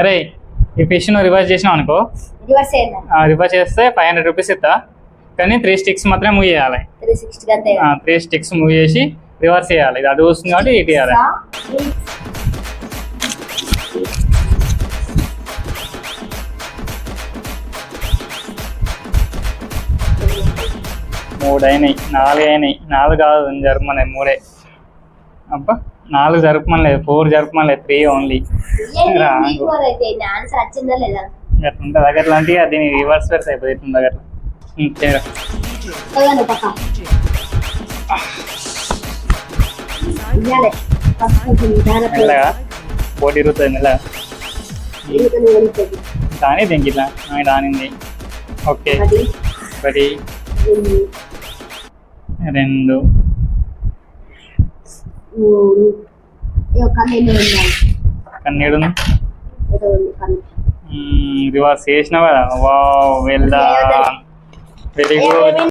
అరే ఈ ఫిష్ నువ్వు రివర్స్ చేసినావు అనుకో. రివర్స్ చేస్తే ఫైవ్ హండ్రెడ్ రూపీస్ ఇస్తా. కానీ త్రీ స్టిక్స్ మాత్రమే మూవ్ చేయాలి. త్రీ స్టిక్స్ మూవ్ చేసి రివర్స్ చేయాలి. ఇది అటు వస్తుంది కాబట్టి ఇటు చేయాలి. మూడు అయినాయి నాలుగు అయినాయి నాలుగు కాదు జరపమని మూడే. అబ్బా నాలుగు జరపమనిలేదు ఫోర్ జరపమనిలేదు త్రీ ఓన్లీ. రాంగు దీని రివర్స్ పెడితే అయిపోతుంది ఇట్లా మెల్లగా. పోటీ ఇరుగుతుంది మెల్లగా. దాని దీనికి ఇట్లా. దానింది. ఓకే. ఒకటి. రెండు, కన్నీడు రివర్స్ చేసినావు కదా వా వెరీ గుడ్